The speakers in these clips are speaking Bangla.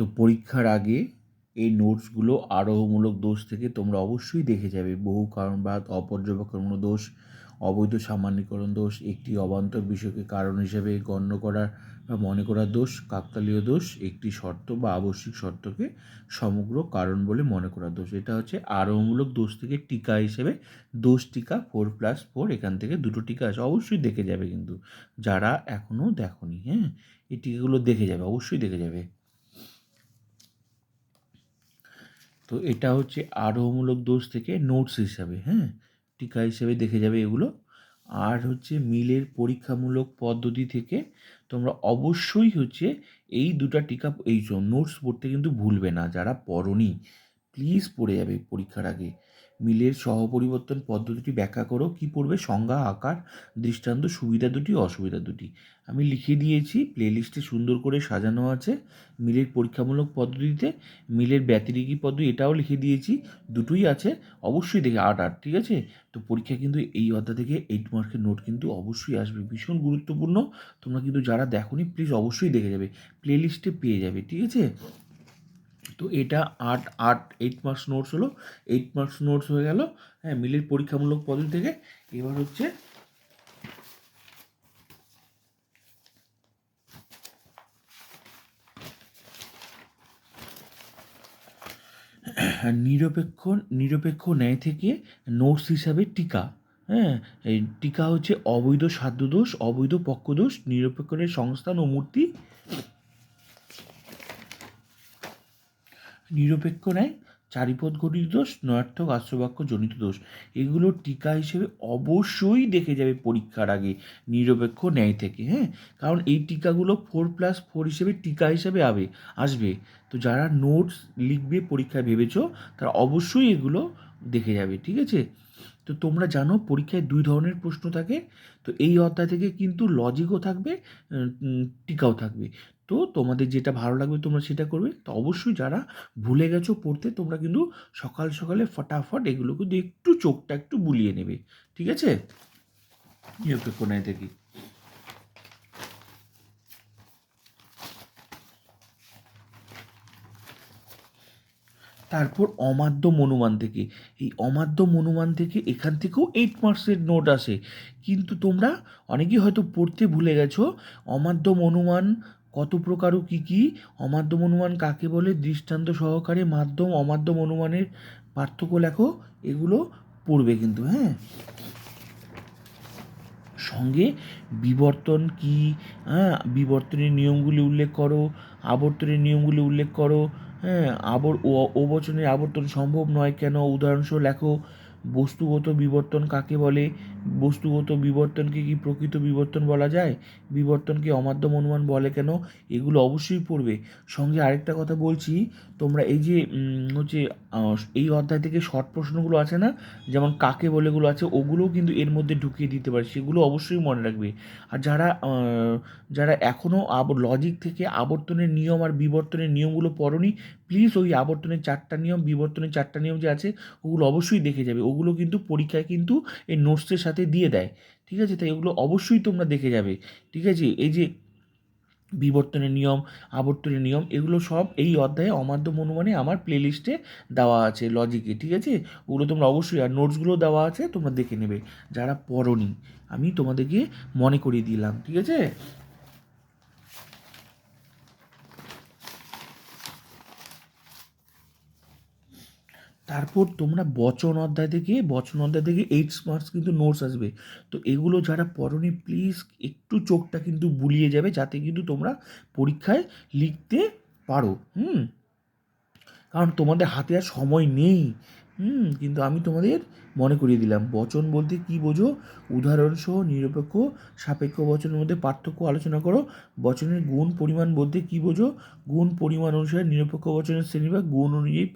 তো পরীক্ষার আগে এই নোটসগুলো আরোহমূলক দোষ থেকে তোমরা অবশ্যই দেখে যাবে। বহু কারণ কারণবাদ অপর্যবেক্ষণ দোষ, অবৈধ সামান্যীকরণ দোষ, একটি অবান্তর বিষয়কে কারণ হিসেবে গণ্য করার বা মনে করার দোষ, কাকতালীয় দোষ, একটি শর্ত বা আবশ্যিক শর্তকে সমগ্র কারণ বলে মনে করার দোষ। এটা হচ্ছে আরোহমূলক দোষ থেকে টিকা হিসেবে দোষ টিকা ফোর প্লাস ফোর এখান থেকে দুটো টিকা আছে, অবশ্যই দেখে যাবে কিন্তু। যারা এখনও দেখনি হ্যাঁ? এই টিকাগুলো দেখে যাবে, অবশ্যই দেখে যাবে। তো এটা হচ্ছে আরোহমূলক দোষ থেকে নোটস হিসাবে হ্যাঁ? টিকা হিসাবে দেখে যাবে এগুলো। আর হচ্ছে মিলের পরীক্ষামূলক পদ্ধতি থেকে তোমরা অবশ্যই হচ্ছে এই দুটা টিকা, এই নোটস পড়তে কিন্তু ভুলবে না, যারা পড়নি। প্লিজ পড়ে যাবে পরীক্ষার আগে। মিলের সহপরিবর্তন পদ্ধতিটি ব্যাখ্যা করো। কি পড়বে? সংজ্ঞা, আকার, দৃষ্টান্ত, সুবিধা দুটি, অসুবিধা দুটি। আমি লিখে দিয়েছি প্লেলিস্টে সুন্দর করে সাজানো আছে মিলের পরীক্ষামূলক পদ্ধতিতে। মিলের ব্যতিরিকী পদ্ধতি এটাও লিখে দিয়েছি, দুটোই আছে, অবশ্যই দেখে আট আট, ঠিক আছে? তো পরীক্ষা কিন্তু এই অধ্যায় থেকে এইট মার্কের নোট কিন্তু অবশ্যই আসবে, ভীষণ গুরুত্বপূর্ণ। তোমরা কিন্তু যারা দেখোনি প্লিজ অবশ্যই দেখে যাবে প্লেলিস্টে পেয়ে যাবে, ঠিক আছে? তো এটা আট আট এইট মার্কস নোটস হলো। এইট মার্কস নোটস হয়ে গেল। হ্যাঁ মিলের পরীক্ষামূলক পদ্ধতি থেকে। এবার হচ্ছে নিরপেক্ষ নিরপেক্ষ ন্যায় থেকে নোটস হিসাবে টিকা। হ্যাঁ এই টিকা হচ্ছে অবৈধ সাধ্যদোষ, অবৈধ পক্ষদোষ নিরপেক্ষণের সংস্থান ও মূর্তি। নিরপেক্ষ ন্যায় চারিপদ ঘটিত দোষ, নয়ার্থক আশ্রবাক্য জনিত দোষ। এগুলো টিকা হিসেবে অবশ্যই দেখে যাবে পরীক্ষার আগে নিরপেক্ষ ন্যায় থেকে হ্যাঁ? কারণ এই টিকাগুলো ফোর প্লাস ফোর হিসেবে টিকা হিসেবে আবে, আসবে। তো যারা নোটস লিখবে পরীক্ষায় ভেবেছ, তারা অবশ্যই এগুলো দেখে যাবে, ঠিক আছে? তো তোমরা জানো পরীক্ষায় দুই ধরনের প্রশ্ন থাকে, তো এই অধ্যায় থেকে কিন্তু লজিকও থাকবে টিকাও থাকবে। তো তোমাদের যেটা ভালো লাগবে তোমরা সেটা করবে। তো অবশ্যই যারা ভুলে গেছো পড়তে, তোমরা কিন্তু সকাল সকালে ফটাফট এগুলো কিন্তু একটু চোখটা একটু বুলিয়ে নেবে, ঠিক আছে? নিরপেক্ষ ন্যায় থেকে। তারপর অমাধ্যম অনুমান থেকে। এই অমাধ্যম অনুমান থেকে এখান থেকেও এইট মার্কসের নোট আসে। কিন্তু তোমরা অনেকেই হয়তো পড়তে ভুলে গেছো অমাধ্যম অনুমান কত প্রকার ও কী কী? অমাধ্যম অনুমান কাকে বলে? দৃষ্টান্ত সহকারে মাধ্যম অমাধ্যম অনুমানের পার্থক্য লেখো, এগুলো পড়বে কিন্তু হ্যাঁ? সঙ্গে বিবর্তন কি? হ্যাঁ বিবর্তনের নিয়মগুলি উল্লেখ করো, আবর্তনের নিয়মগুলি উল্লেখ করো হ্যাঁ আবর ও অবচনের আবর্তন সম্ভব নয় কেন? উদাহরণস্বরূপ লেখো বস্তুগত বিবর্তন কাকে বলে? বস্তুগত বিবর্তনকে কি প্রকৃত বিবর্তন বলা যায়? বিবর্তনকে অমাধ্যম অনুমান বলে কেন? এগুলো অবশ্যই পড়বে। সঙ্গে আরেকটা কথা বলছি, তোমরা এই যে হচ্ছে এই অধ্যায় থেকে শর্ট প্রশ্নগুলো আছে না? যেমন কাকে বলেগুলো আছে, ওগুলোও কিন্তু এর মধ্যে ঢুকিয়ে দিতে পারে, সেগুলো অবশ্যই মনে রাখবে। আর যারা যারা এখনও আব লজিক থেকে আবর্তনের নিয়ম আর বিবর্তনের নিয়মগুলো পড়নি প্লিজ ওই আবর্তনের চারটা নিয়ম, বিবর্তনের চারটা নিয়ম যে আছে, ওগুলো অবশ্যই দেখে যাবে। ওগুলো কিন্তু পরীক্ষায় কিন্তু এই নোটসের সাথে দিয়ে দেয়। ঠিক আছে? তাই ওগুলো অবশ্যই তোমরা দেখে যাবে। ঠিক আছে? এই যে বিবর্তনের নিয়ম, আবর্তনের নিয়ম, এগুলো সব এই অধ্যায়ে অমাধ্যম অনুমানে আমার প্লেলিস্টে দেওয়া আছে লজিকে ঠিক আছে? ওগুলো তোমরা অবশ্যই, আর নোটসগুলো দেওয়া আছে, তোমরা দেখে নেবে। যারা পড়নি, আমি তোমাদেরকে মনে করিয়ে দিলাম। ঠিক আছে? তারপর তোমরা বচন অধ্যায় থেকে বচন অধ্যায় থেকে এইট মার্কস কিন্তু নোটস আসবে। তো এগুলো যারা পড়নি প্লিজ একটু চোখটা কিন্তু বুলিয়ে যাবে, যাতে কিন্তু তোমরা পরীক্ষায় লিখতে পারো। হুম? কারণ তোমাদের হাতে আর সময় নেই। হুম? কিন্তু আমি তোমাদের মনে করিয়ে দিলাম। বচন বলতে কি বোঝো? উদাহরণসহ, নিরপেক্ষ, সাপেক্ষ বচনের মধ্যে পার্থক্য আলোচনা করো। বচনের গুণ পরিমাণ বলতে কি বোঝো? গুণ পরিমাণ অনুসারে নিরপেক্ষ বচনের শ্রেণি বা গুণ অনুযায়ী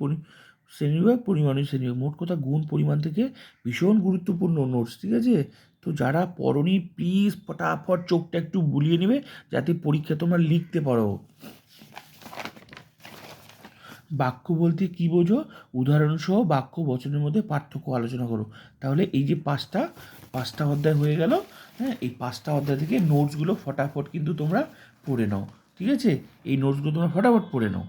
পরি শ্রেণীভাগ পরিমাণ শ্রেণীভাগ মোট কথা গুণ পরিমাণ থেকে ভীষণ গুরুত্বপূর্ণ নোটস ঠিক আছে? তো যারা পড়নি প্লিজ ফটাফট চোখটা একটু বুলিয়ে নেবে যাতে পরীক্ষা তোমরা লিখতে পারো। বাক্য বলতে কি বোঝো? উদাহরণসহ বাক্য বচনের মধ্যে পার্থক্য আলোচনা করো। তাহলে এই যে পাঁচটা পাঁচটা অধ্যায় হয়ে গেল হ্যাঁ? এই পাঁচটা অধ্যায় থেকে নোটসগুলো ফটাফট কিন্তু তোমরা পড়ে নাও, ঠিক আছে? এই নোটসগুলো তোমরা ফটাফট পড়ে নাও।